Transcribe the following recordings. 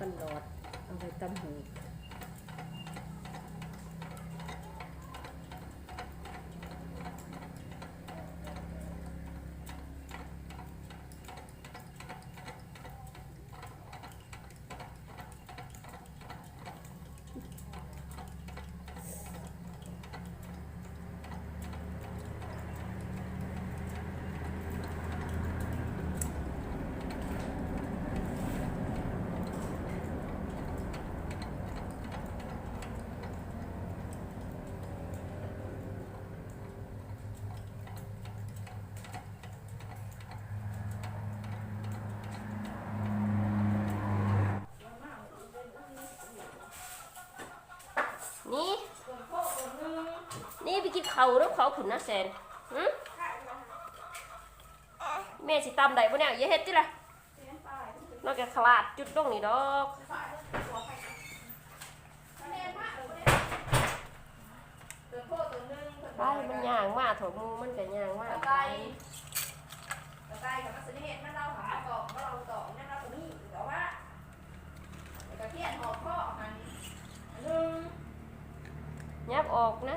ปันหลอด เอาไปตำหู นี่ นี่ไปกิน เขาแล้วเขาขุนนะแซนหึแม่สิตำได้ปะเนี่ยอย่าเฮ็ดติล่ะนอกจากขลาดจุดตรงนี้ดอกไปมันย่างมากถอดมูมันก็ย่างมากไปกระต่ายกับมัสยิดมันเราหาตอกเราตอกนั่นเราตรงนี้แต่ว่ากระเทียนหอบข้อมันหนึ่งยับออกนะ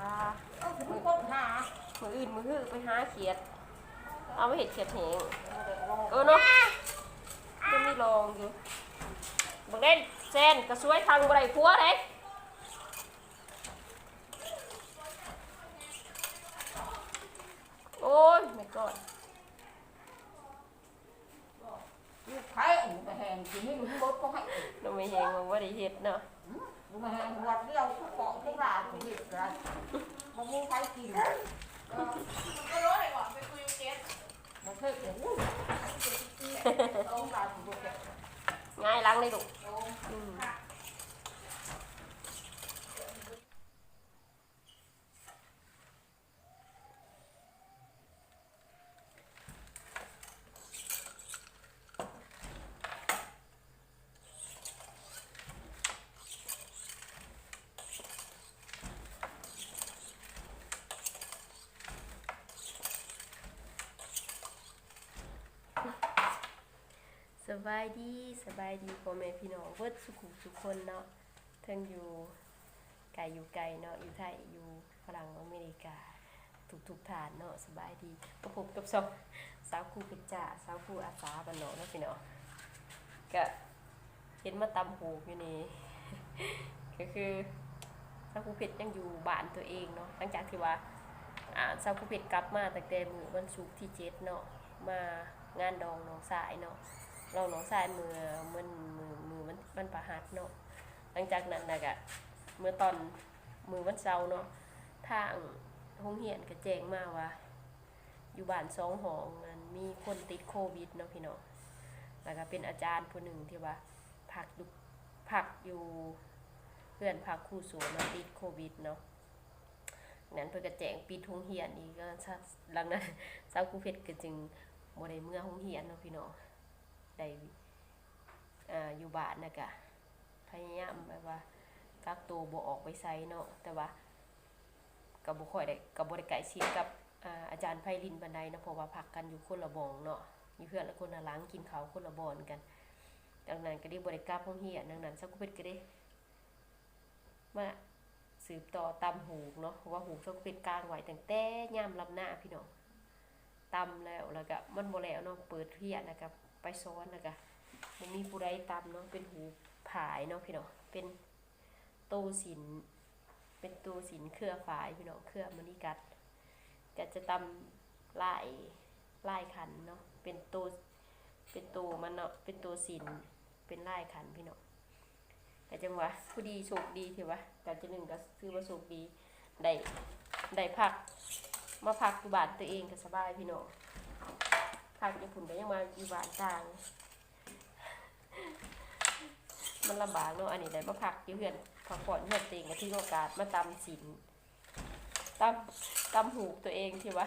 เอาถึงมึงก้มหามืออื่นมือฮือไปหาเขียด เอาไปเห็ดเขียดแหงเออเนาะจะมีลองอยู่บักเล่นเซนกระซวยทางบได้ผัวเด้โอ้ยไม่กอดลูกไผ่อูไปแหงทีนี้มึงกดก็ให้เราไม่แหงมันบ่ได้เฮ็ดเนาะ หงวัดเดียวทุกเกาะทุกร้านทุกหตุการณ์มึงมึงไผ่กินก็รู้เลยว่าไปคุยเกสมันเคยเห็นอู้ต้งการถูกแก่ง่ายล้างเลยลูก สบายดีสบายดีพ่อแม่พี่น้องเบิร์ดสุขุมทุกคนเนาะทั้งอยู่ไกลอยู่ไกลเนาะอยู่ไทยอยู่ฝรั่งอเมริกาทุกทุกฐานเนาะสบายดีก็พบกับสองสาวครูเป็ดจ่าสาวครูอาสาบันเนาะเนาะพี่น้องก็เห็นมาตำหูอยู่นี่ก็คือสาวครูเป็ดยังอยู่บ้านตัวเองเนาะหลังจากที่ว่าอ่าสาวครูเป็ดกลับมาตั้งแต่มือวันศุกร์ที่เจ็ดเนาะมางานดองน้องสายเนาะ เราหนองทรายมือมันมือมือมันมันประหัดเนาะหลังจากนั้นนะกะเมื่อตอนมือวันเสาร์เนาะทางโรงเรียนก็แจ้งมาว่า อยู่บ้านสองหองนั้นมีคนติดโควิดเนาะพี่เนาะแล้วก็เป็นอาจารย์ผู้หนึ่งที่ว่าพักอยู่พักอยู่เพื่อนพักครูสูงมาติดโควิดเนาะนั้นเพื่อก็แจงปิดโรงเรียนอีกก็หลังนั้นสาวครูเพชรก็จึงบ่ได้เมื่อโรงเรียนเนาะพี่เนาะ ได้อ่ยู่บ้านนะกะพยายามแบบว่ากักตัวบ่ออกไปไสเนาะแต่ว่าก็บ่ค่อยได้ก็บ่ได้กล้ชิดกับอาอาจารย์ไพลินบันไดนะเพราะว่าพักกันอยู่คนละบ่องเนาะมีเพื่อนละคนละหลังกินเขาคนละบอนกัน ดังนั้นก็ได้บ่ได้กลับโรงเรียนดังนั้นสักเพิ่นก็ได้มาสืบต่อตำหูเนาะเพราะว่าหูสักเพิ่นกลางไว้ตั้งแต่ยามลำหน้าพี่น้องตำแล้วแล้วก็มันบ่แล้วเนาะเปิดเรียนะครับ ไปซ้อนนะกะมันมีผู้ใดตำเนาะเป็นหูผายเนาะพี่เนาะเป็นโตสิน เป็นโตสินเครือฝายพี่เนาะเครือมณีกัดก็จะตำลายลายขันเนาะเป็นโตเป็นโตมันเนาะเป็นโตสินเป็นลายขันพี่เนาะแต่จังหวะผู้ดีโชคดีที่ว่าการจะหนึ่งก็คือว่าโชคดีได้ได้พักมาพักอยู่บ้านตัวเองก็สบายพี่เนาะพักญี่ปุ่นก็ยังมาอยู่บ้านต่าง มันลำบากเนาะอันนี้ได้มาพักอยู่เพื่อนพักผ่อนเพื่อนเองก็ที่โอกาสมาตำสินตำตำหูตัวเองที่ว่า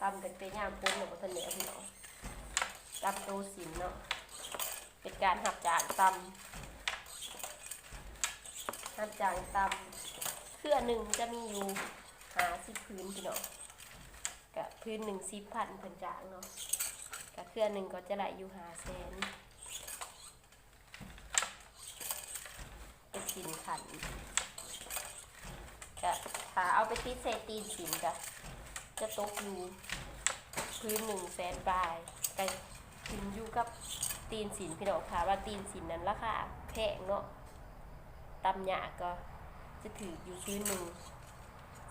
ตำกันเป็นยามพ้นหรือว่าทะเลพี่น้องตำโตสินเนาะเป็นการหับจางตำหับจางตำเครือหนึ่งจะมีอยู่หาสิบพื้นพี่น้องกับพื้นหนึ่งสิบพันเพิ่นจางเนาะ กับเครือหนึ่งก็จะได้อยู่หาแสนเป็นสินขันก็ถ้าเอาไปติดใส่ตีนสินก็จะตกอยู่พื้นหนึ่งแสนปลายแต่ขึ้นอยู่กับตีนสินพี่น้องค่ะว่าตีนสินนั้นราคาแพงเนาะตำหยาก็จะถืออยู่พื้นหนึ่ง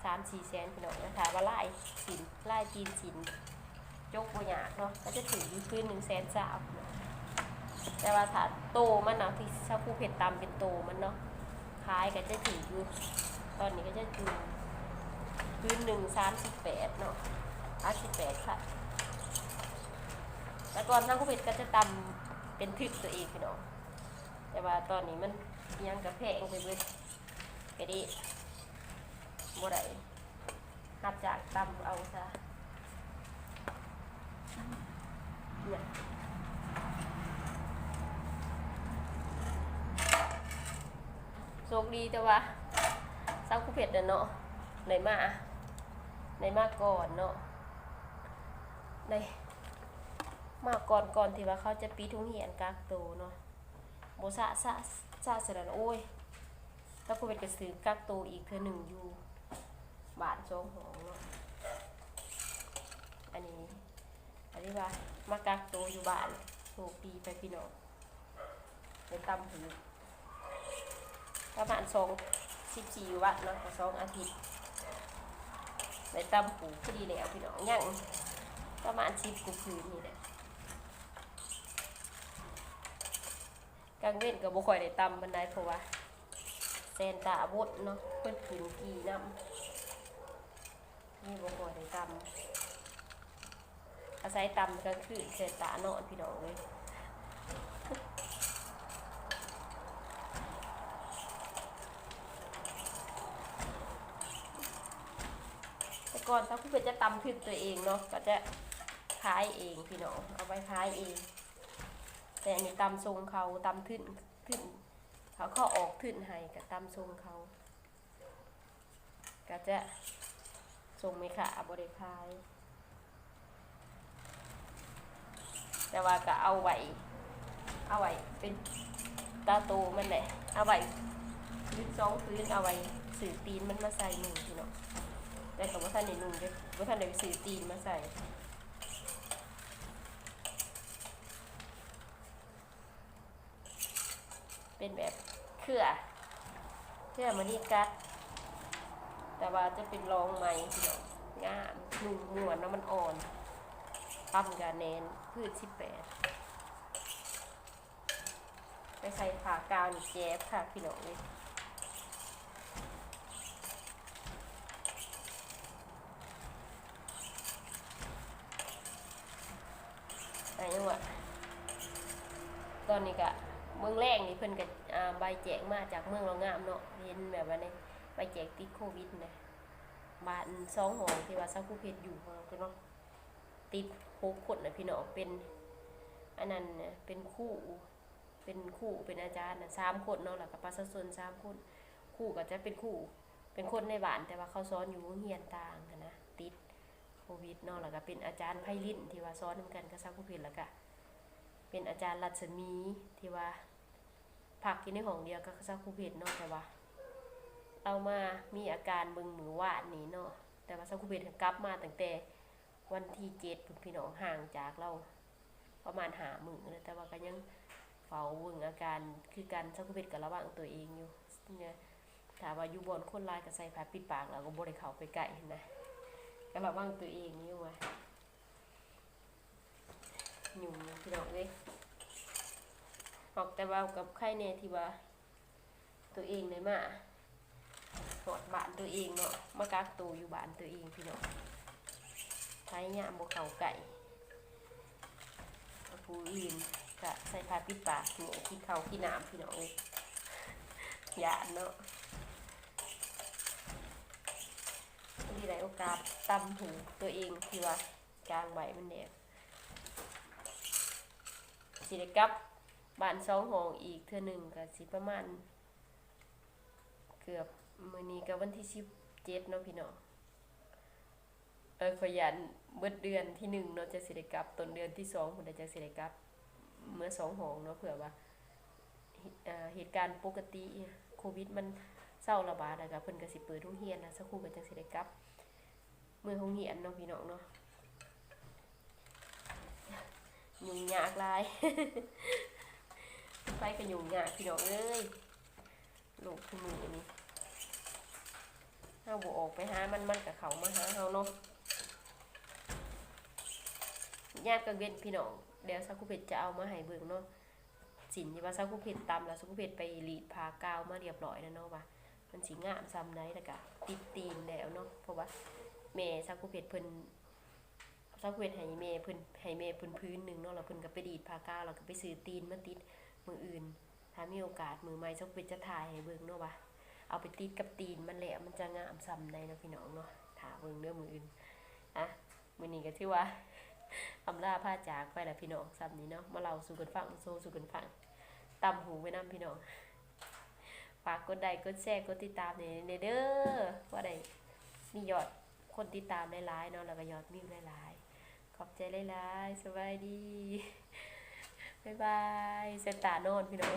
สามสี่แสนพี่น้องนะคะว่าไล่สินไล่ตีนสิน จกบัวหยากเนาะก็จะถืออยู่พื้นหนึ่งแสนสามเนาแต่ว่าถ้าโตมันเนาะที่ชาวผู้เผ็ดตำเป็นโตมันเนาะขายก็จะถืออยู่ตอนนี้ก็จะอยู่พื้นหนึ่งสามสิบแปดเนาะสามสิบแปดค่ะแล้วก่อนทั้งโควิดก็จะตำเป็นทึกตัวเองพี่น้องแต่ว่าตอนนี้มันยังกระแพงไปเบิดก็ดีบ่ได้หับจากตำเอาซะ โชคดีแต่ว่าเศร้าคูเผ็ดน่ะเนาะในมาในมาก่อนเนาะในมาก่อนก่อนที่ว่าเขาจะปีทุ่งเหียนกากโตเนาะโบสะสะสะเสร็จแล้วโอ้ยเศร้าคูเผ็ดก็ซื้อกากโตอีกเธอหนึ่งอยู่บาทสองหองเนาะอันนี้ อันนี้ว่ามากากโตอยู่บ้านโชคดีไปพี่น้องในตำหูประมาณสองสิบสี่วัตต์เนาะสองอาทิตย์ในตำปูพอดีแล้วพี่น้องยังประมาณสิบกุคืนนี่แหละกลางเว้นกับบุคอยได้ตำบันไดเพราะว่าแซนตาบดเนาะเพิ่นขืนกีน้ำนี่บุคอยได้ตำ อาศัยตำกลางคืนแซนตานอนพี่น้องเลยแต่ก่อนถ้าผู้เป็นจะตำถึกตัวเองเนาะก็จะขายเองพี่น้องเอาไปขายเอง แต่อันนี้ตำทรงเขาตำขึ้นขึ้นเขาข้าออกขึ้นให้กับตำทรงเขาก็จะทรงไม่ขาบริขาย แต่ว่าก็เอาไว้เอาไว้เป็นตาโตมันแหละเอาไว้พื้นสองพื้นเอาไว้สื่อตีนมันมาใส่หนึ่งพี่น้องแต่กับว่าท่านในนุ่งเด้ว่าท่านในซื้อตีนมาใส่เป็นแบบเครือเครือมันนี่กัด แต่ว่าจะเป็นรองไหมพี่น้องงามนุ่มนวลแล้วมันอ่อนปั๊มกาเนน พืชสิบแปดไปใส่ผ่ากาวนี่แจ๊บค่ะพี่น้องเลยอะไรยังวะตอนนี้ก็เมืองแรกนี่เพิ่นก็อ่าใบแจกมาจากเมืองเรางามเนาะเห็นแบบว่านี่ใบแจกติดโควิดนะบ้านสองหองที่ว่าซักผู้เพชรอยู่ของเราเนาะ ติดหกคนนะพี่น้องเป็นอันนั้นนะเป็นคู่เป็นคู่เป็นอาจารย์นะสามคนเนาะแล้วก็ประชาชนสามคนคู่ก็จะเป็นคู่เป็นคนในบ้านแต่ว่าเขาซ้อนอยู่เรียนต่างกันนะติดโควิดเนาะแล้วก็เป็นอาจารย์ไพลินที่ว่าสอนนกันกับซักผู้ผิดแล้วก็เป็นอาจารย์รัศมีที่ว่าพักอยู่ในห้องเดียวกับซักผู้ผิดเนาะแต่ว่าเอามามีอาการเบึงมือวาดนี่เนาะแต่ว่าซักผู้ผิดก็กลับมาตั้งแต่ วันที่เจ็ดพุ่นพี่น้องห่างจากเราประมาณหามือนแต่ว่าก็ยังเฝ้าเบิ่งอาการคือการซักผู้ผิดกับระวังตัวเองอยู่เนี่ยถามว่าอยู่บนคนลายก็ใส่ผ้าปิดปากแล้วก็บ่ได้เขาไปใกล้นะก็ระวังตัวเองนี่ว่าหยุ่พี่น้องเลยบอกแต่ว่ากับไข้เนที่ว่า ตัวเองเลยมาหอดบ้านตัวเองเนาะมากักตัวอยู่บ้านตัวเองพี่น้อง ใช้ยามบวเขาไก่ผู้อื่นกะส่ผ้าปิดปากหนูกินข้าวกินน้ำพี่น้องเอ้ยหยาดเนาะมีหลายโอกาสตำหูตัวเองที่ว่ากลางใบมันเนี่ยสิได้กลับบ้านสองห้องอีกเทื่อหนึ่งก็สิประมาณ เกือบมือนี้ก็วันที่สิบเจ็ดเนาะพี่น้อง ออขยันเบิดเดือนที่หนึ่งเนาะจะสิได้กลับต้นเดือนที่สองผมจะสิได้กลับเมื่อสองห้องเนาะเผื่อว่าเหตุการณ์ปกติโควิดมันเศร้าระบาดแล้วก็เพิ่นก็สิเปิดโรงเรียนแล้วสักครู่ก็จังสิได้กลับเมื่อโรงเรียนเนาะพี่น้องเนาะยุ่งยากลายไปก็ยุ่งยากพี่น้องเอ้ยลูกทุกมือนี่เฮาบ่ออกไปหามันมันก็เขามาหาเฮาเนาะ ญาติกังเว้นพี่น้องเดี๋ยวสักคู่เพชรจะเอามาให้เบิ่งเนาะสินที่ว่าสักคู่เพชรตำแล้วสักคู่เพชรไปรีดพากาวมาเรียบร้อยแล้วเนาะว่ามันสิงามซ้ำได้แล้วก็ติดตีนแล้วเนาะเพราะว่าแม่สักคู่เพชรเพิ่นสักคู่เพชรให้แม่เพิ่นให้แม่เพิ่นพื้นหนึ่งเนาะแล้วเพิ่นก็ไปรีดพากาวแล้วก็ไปซื้อตีนมาติดมืออื่น ถ้ามีโอกาสมือใหม่สักคู่เพชรจะถ่ายให้เบิ่งเนาะว่าเอาไปติดกับตีนมันแหละมันจะงามซ้ำในเนะพี่น้องเนาะถ้าเบิ่งเด้องมืออื่นอะมือนี้ก็ถือว่า อำลาผ้าจากไปแล้วพี่น้องซ้ำนี้เนาะมาเล่าสู่กันฟังโซสู่กันฟังตำหูไว้นํพี่น้องฝากกดไลค์กดแชร์กดติดตามในในเด้อว่าได้มียอดคนติดตามหลายๆเนาะแล้วก็ยอดวิวหลายๆขอบใจหลายๆสบายดีบ๊ายบายเซนตาโนนพี่น้อง